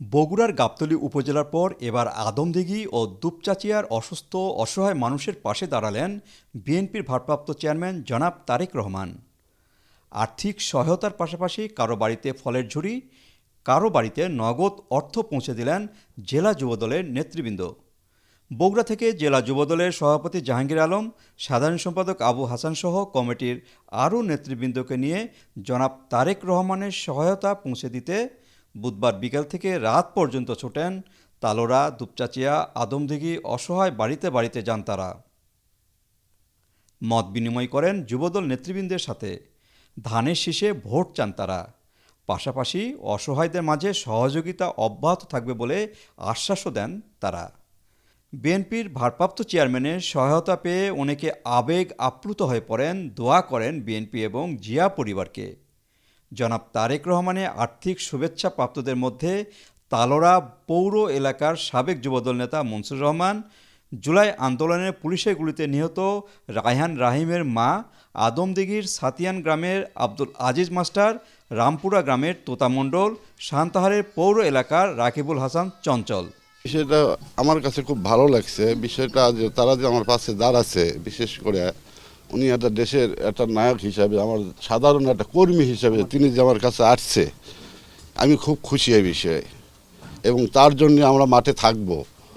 বগুড়ার গাবতলী উপজেলার পর এবার আদমদিঘি ও দুপচাচিয়ার অসুস্থ অসহায় মানুষের পাশে দাঁড়ালেন বিএনপির ভারপ্রাপ্ত চেয়ারম্যান জনাব তারেক রহমান। আর্থিক সহায়তার পাশাপাশি কারও বাড়িতে ফলের ঝুড়ি, কারও বাড়িতে নগদ অর্থ পৌঁছে দিলেন জেলা যুবদলের নেতৃবৃন্দ। বগুড়া থেকে জেলা যুবদলের সভাপতি জাহাঙ্গীর আলম, সাধারণ সম্পাদক আবু হাসান সহ কমিটির আরও নেতৃবৃন্দকে নিয়ে জনাব তারেক রহমানের সহায়তা পৌঁছে দিতে বুধবার বিকেল থেকে রাত পর্যন্ত ছোটেন তালোরা, দুপচাচিয়া, আদমদিঘি, অসহায় বাড়িতে বাড়িতে যান তারা। মত বিনিময় করেন যুবদল নেতৃবৃন্দের সাথে। ধানের শীষে ভোট চান তারা। পাশাপাশি অসহায়দের মাঝে সহযোগিতা অব্যাহত থাকবে বলে আশ্বাসও দেন তারা। বিএনপির ভারপ্রাপ্ত চেয়ারম্যানের সহায়তা পেয়ে অনেকে আবেগ আপ্লুত হয়ে পড়েন, দোয়া করেন বিএনপি এবং জিয়া পরিবারকে। জনাব তারেক রহমানের আর্থিক শুভেচ্ছা প্রাপ্তদের মধ্যে তালোরা পৌর এলাকার সাবেক যুবদল নেতা মনসুর রহমান, জুলাই আন্দোলনের পুলিশের গুলিতে নিহত রায়হান রাহিমের মা আদমদিঘির সাতিয়ান গ্রামের আব্দুল আজিজ মাস্টার, রামপুরা গ্রামের তোতা মণ্ডল শান্তাহারের পৌর এলাকার রাকিবুল হাসান চঞ্চল। বিষয়টা আমার কাছে খুব ভালো লাগছে। বিষয়টা তারা যে আমার পাশে দাঁড়াচ্ছে, বিশেষ করে উনি একটা দেশের একটা নায়ক হিসাবে, আমার সাধারণ একটা কর্মী হিসাবে তিনি যে আমার কাছে আসছে, আমি খুব খুশি এই বিষয়ে। এবং তার জন্য আমরা মাঠে থাকব।